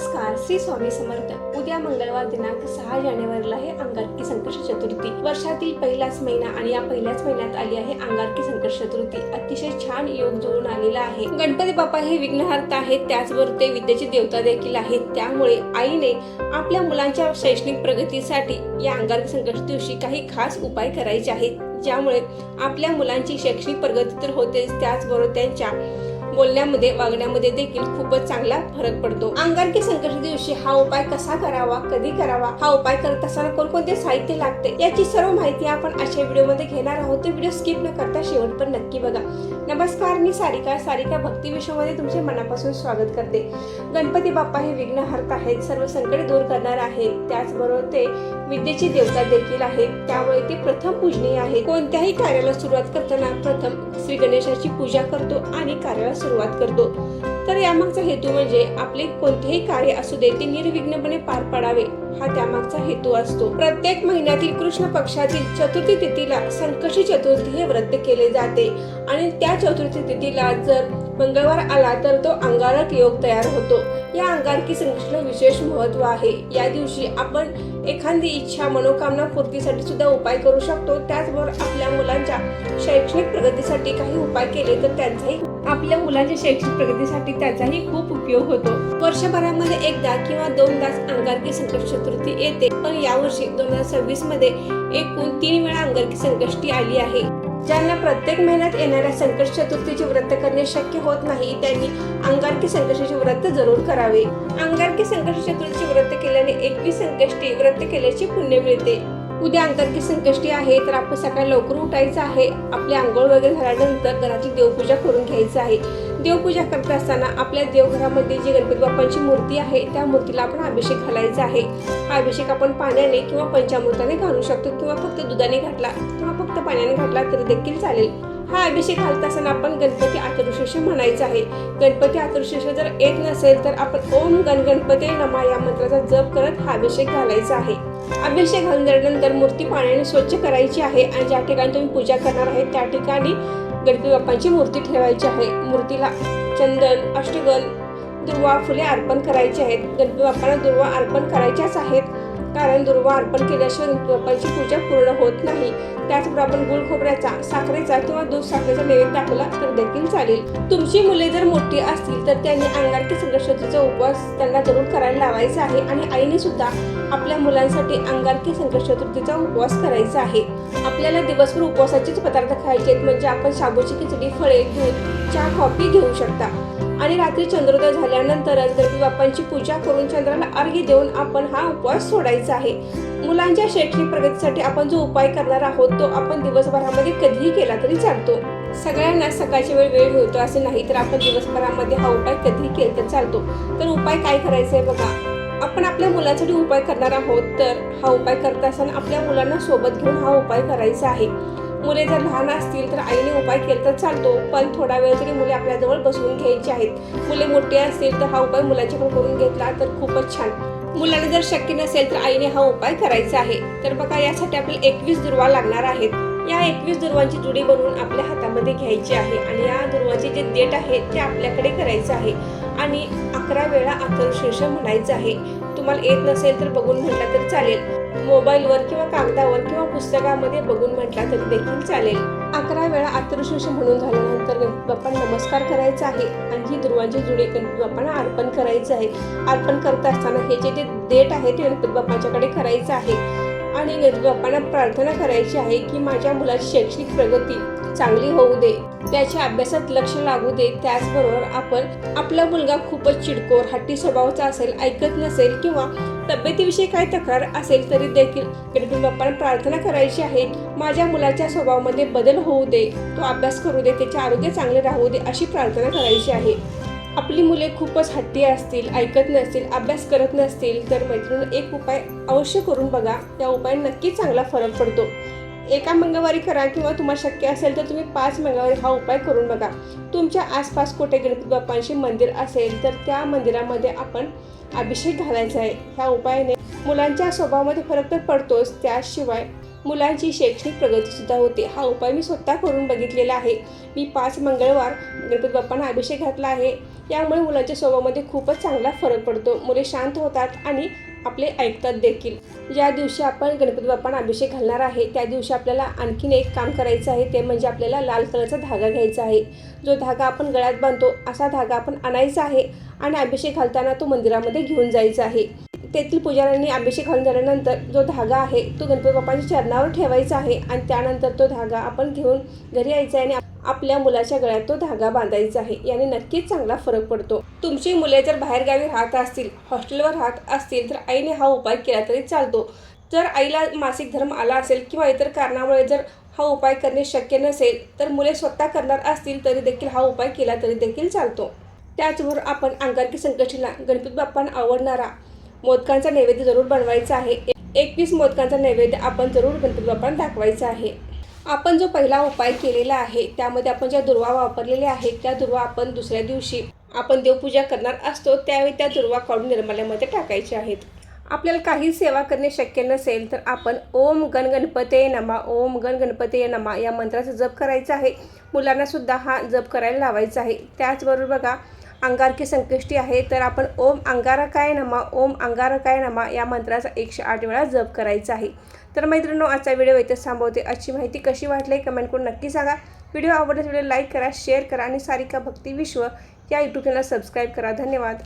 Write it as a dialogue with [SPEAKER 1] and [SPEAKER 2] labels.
[SPEAKER 1] नमस्कार. श्री स्वामी समर्थ. उद्या मंगळवार दिनांक सहा जानेवारीला आहे अंगारकी संकट चतुर्थी. वर्षातील पहिलाच महिना आणि या पहिल्याच महिन्यात आली आहे अंगारकी संकट चतुर्थी. अतिशय छान योग जुळून आलेला आहे. गणपती बाप्पा हे विघ्नहर्ता आहेत. त्याचबरोबर ते विद्येचे देवता देखील आहेत. त्यामुळे आईने आपल्या मुलांच्या शैक्षणिक प्रगतीसाठी या अंगारकी संकट दिवशी काही खास उपाय करायचे आहेत. ज्यामुळे आपल्या मुलांची शैक्षणिक प्रगती तर होतेच. त्याचबरोबर त्यांच्या बोलण्यामध्ये वागण्यामध्ये देखील खूपच चांगला फरक पडतो. अंगारकी संकष्ट दिवशी हा उपाय कसा करावा कधी करावा हा उपाय करत असताना कोणकोणते साहित्य लागते याची सर्व माहिती आपण अशा व्हिडिओमध्ये घेणार आहोत. तर व्हिडिओ स्किप न करता शेवट पण नक्की बघा. नमस्कार मी सारिका. सारिका भक्ती विश्वमध्ये तुमचे मनापासून स्वागत करते. गणपती बाप्पा हे विघ्नहर्ता आहेत सर्व संकट दूर करणार आहेत. त्याचबरोबर ते विद्येची देवता देखील आहे त्यामुळे ती प्रथम पूजनीय आहे कोणत्याही कार्याला सुरुवात करताना प्रथम श्री गणेशाची पूजा करतो आणि कार्याला सुरुवात करतो. तर यामागचा हेतू म्हणजे आपले कोणतेही कार्य असू दे ते निर्विघ्नपणे पार पडावे हा त्यामागचा हेतू असतो. प्रत्येक महिन्यातील कृष्ण पक्षातील चतुर्थी तिथीला संकष्टी चतुर्थी हे व्रत केले जाते. आणि त्या चतुर्थी तिथीला जर मंगळवार आला तर तो अंगारक योग तयार होतो. या अंगारकी संख्येला विशेष महत्त्व आहे. या दिवशी आपण एखादी इच्छा मनोकामना पूर्तीसाठी सुद्धा उपाय करू शकतो. त्याचबरोबर आपल्या मुलांच्या शैक्षणिक प्रगतीसाठी काही उपाय केले तर त्यांचाही आपल्या मुलांच्या शैक्षणिक प्रगतीसाठी त्याचाही खूप उपयोग होतो. वर्षभरामध्ये एकदा किंवा दोनदाच अंगारकी संकट चतुर्थी येते. पण यावर्षी दोन हजार सव्वीसमध्ये एकूण तीन वेळा अंगारकी संकष्टी आली आहे. ज्यांना प्रत्येक महिन्यात येणाऱ्या संकट चतुर्थीचे व्रत करणे शक्य होत नाही त्यांनी अंगारकी संकष्टीचे व्रत जरूर करावे. अंगारकी संकष्ट चतुर्थीचे व्रत केल्याने एकवीस संकष्टी व्रत केल्याचे पुण्य मिळते. उद्या अंगारकी संकष्टी आहे तर आपण सकाळी लवकर उठायचं आहे. आपली आंघोळ वगैरे झाल्यानंतर घराची देवपूजा करून घ्यायचं आहे. देवपूजा करत असताना आपल्या देवघरामध्ये जी गणपती बाप्पांची मूर्ती आहे त्या मूर्तीला आपण अभिषेक घालायचा आहे. हा अभिषेक आपण पाण्याने किंवा पंचामृताने घालू शकतो. किंवा फक्त दुधाने घातला किंवा फक्त पाण्याने घातला तरी देखील चालेल. हा अभिषेक घालत असताना आपण गणपती आतुर्शेष म्हणायचं आहे. गणपती आतुर्शेष जर येत नसेल तर आपण ओम गण गणपती नमा या मंत्राचा जप करत हा अभिषेक घालायचा आहे. अभिषेक घालून झाल्यानंतर मूर्ती पाण्याने स्वच्छ करायची आहे आणि ज्या ठिकाणी तुम्ही पूजा करणार आहे त्या ठिकाणी गणपती बाप्पांची मूर्ती ठेवायची आहे. मूर्तीला चंदन अष्टगन दुर्वा फुले अर्पण करायची आहेत. गणपती बाप्पांना दुर्वा अर्पण करायच्याच आहेत. कारण दुर्वा अर्पण केल्याशिवाय गणपती पूजा पूर्ण होत नाही. त्याचबरोबर गुळखोबऱ्याचा गुळ खोबऱ्याचा साखरेचा किंवा दूध साखरेचा नैवेद्य दाखवला तर देखील चालेल. तुमची मुले जर मोठी असतील तर त्यांनी अंगारकी संकष्टीचा उपवास त्यांना जरूर करायला लावायचा आहे आणि आईने सुद्धा आपल्या मुलांसाठी अंगारकी संकष्ट चतुर्थीचा उपवास करायचा आहे. आपल्याला दिवसभर उपवासाचेच पदार्थ खायचे आहेत. म्हणजे आपण शाबूची खिचडी फळे दूध चहा कॉफी घेऊ शकता. आणि रात्री चंद्रोदय झाल्यानंतरच गणपती बाप्पांची पूजा करून चंद्राला अर्घ्य देऊन आपण हा उपवास सोडायचा आहे. मुलांच्या शैक्षणिक प्रगतीसाठी आपण जो उपाय करणार आहोत तो आपण दिवसभरामध्ये कधीही केला तरी चालतो. सगळ्यांना सकाळची वेळ वेळ मिळतो असे नाही तर आपण दिवसभरामध्ये हा उपाय कधीही केला तर चालतो. तर उपाय काय करायचा आहे बघा. आपण आपल्या मुलासाठी उपाय करणार आहोत तर हा उपाय करत असताना आपल्या मुलांना सोबत घेऊन हा उपाय करायचा आहे. मुले जर लहान असतील तर आईने उपाय केला तर चालतो. पण थोडा वेळ तरी मुले आपल्याजवळ बसवून घ्यायची आहेत. मुले मोठी असतील तर हा उपाय मुलाच्याकडे करून घेतला तर खूपच छान. मुलांना जर शक्य नसेल तर आईने हा उपाय करायचा आहे. तर बघा यासाठी आपल्याला एकवीस दुर्वा लागणार आहेत. या एकवीस दुर्वांची जुडी बनवून आपल्या हातामध्ये घ्यायची आहे आणि या दुर्वाचे जे देठ आहे ते आपल्याकडे करायचं आहे. आणि अकरा वेळा अथर्वशीर्ष म्हणायचं आहे. तुम्हाला येत नसेल तर बघून म्हटलं तर चालेल. मोबाईलवर किंवा कागदावर किंवा पुस्तकामध्ये बघून म्हटला तरी देखील चालेल. अकरा वेळा आतृशीर्ष म्हणून झाल्यानंतर गणपती बाप्पांना नमस्कार करायचा आहे. आणि ही दुर्वांची जुडी गणपती बाप्पांना अर्पण करायचं आहे. अर्पण करत असताना हे जे ते देठ आहे ते गणपती बाप्पांच्याकडे करायचं आहे. आणि गणपती बाप्पांना प्रार्थना करायची आहे की माझ्या मुलाची शैक्षणिक प्रगती चांगली होऊ दे. त्याच्या अभ्यासात लक्ष लागू दे. त्याचबरोबर आपण आपला मुलगा खूपच चिडकोर हट्टी स्वभावाचा असेल ऐकत नसेल किंवा तब्येतीविषयी काही तक्रार असेल तरी देखील गणपती बाप्पांना प्रार्थना करायची आहे माझ्या मुलाच्या स्वभावामध्ये बदल होऊ दे. तो अभ्यास करू दे. त्याचे आरोग्य चांगले राहू दे अशी प्रार्थना करायची आहे. आपली मुले खूपच हट्टी असतील ऐकत नसतील अभ्यास करत नसतील तर मैत्रिणी एक उपाय अवश्य करून बघा. त्या उपाय नक्कीच चांगला फरक पडतो. एका मंगळवारी करा किंवा तुम्हाला शक्य असेल तर तुम्ही पाच मंगळवारी हा उपाय करून बघा. तुमच्या आसपास कुठे गणपती बाप्पांचे मंदिर असेल तर त्या मंदिरामध्ये आपण अभिषेक घालायचा आहे. ह्या उपायाने मुलांच्या स्वभावामध्ये फरक तर पडतोच. त्याशिवाय मुलांची शैक्षणिक प्रगतीसुद्धा होते. हा उपाय मी स्वतः करून बघितलेला आहे. मी पाच मंगळवार गणपती बाप्पांना अभिषेक घातला आहे. यामुळे मुलांच्या स्वभावामध्ये खूपच चांगला फरक पडतो. मुले शांत होतात आणि आपले ऐकतात देखील. ज्या दिवशी आपण गणपती बाप्पांना अभिषेक घालणार आहे त्या दिवशी आपल्याला आणखीन एक काम करायचं आहे ते म्हणजे आपल्याला लाल कलरचा धागा घ्यायचा आहे. जो धागा आपण गळ्यात बांधतो असा धागा आपण आणायचा आहे आणि अभिषेक घालताना तो मंदिरामध्ये घेऊन जायचा आहे. तेथील पुजाऱ्यांनी अभिषेक घालून झाल्यानंतर जो धागा आहे तो गणपती बाप्पाच्या चरणावर ठेवायचा आहे आणि त्यानंतर तो धागा आपण घेऊन घरी यायचा आहे आणि आपल्या मुलाच्या गळ्यात तो धागा बांधायचा आहे. याने नक्कीच चांगला फरक पडतो. तुमची मुले जर बाहेरगावी राहत असतील हॉस्टेलवर राहत असतील तर आईने हा उपाय केला तरी चालतो. जर आईला मासिक धर्म आला असेल किंवा इतर कारणामुळे जर हा उपाय करणे शक्य नसेल तर मुले स्वतः करणार असतील तरी देखील हा उपाय केला तरी देखील चालतो. त्याचबरोबर आपण अंगारकी संकष्टीला गणपती बाप्पांना आवडणारा मोदकांचा नैवेद्य जरूर बनवायचा आहे. एकवीस मोदकांचा नैवेद्य आपण जरूर गणपती बाप्पांना दाखवायचा आहे. आपण जो पहिला उपाय केलेला आहे त्यामध्ये आपण ज्या दुर्वा वापरलेल्या आहेत त्या दुर्वा आपण दुसऱ्या दिवशी आपण देवपूजा करणार असतो त्यावेळी त्या दुर्वा काढून निर्माल्यामध्ये टाकायच्या आहेत. आपल्याला काही सेवा करणे शक्य नसेल तर आपण ओम गण गणपते नमा ओम गण गणपते नमा या मंत्राचा जप करायचा आहे. मुलांनासुद्धा हा जप करायला लावायचा आहे. त्याचबरोबर बघा अंगारकी संकष्टी आहे तर आपण ओम अंगारकाय नमा ओम अंगारकाय नमा या मंत्राचा एकशे आठ वेळा जप करायचा आहे. तर मैत्रिणो आजचा व्हिडिओ इथेच थांबवते. आजची माहिती कशी वाटली कमेंट करून नक्की सांगा. व्हिडिओ आवडल्यास व्हिडिओ लाईक करा शेअर करा आणि सारिका भक्ती विश्व या यूट्यूब चॅनल सबस्क्राईब करा. धन्यवाद.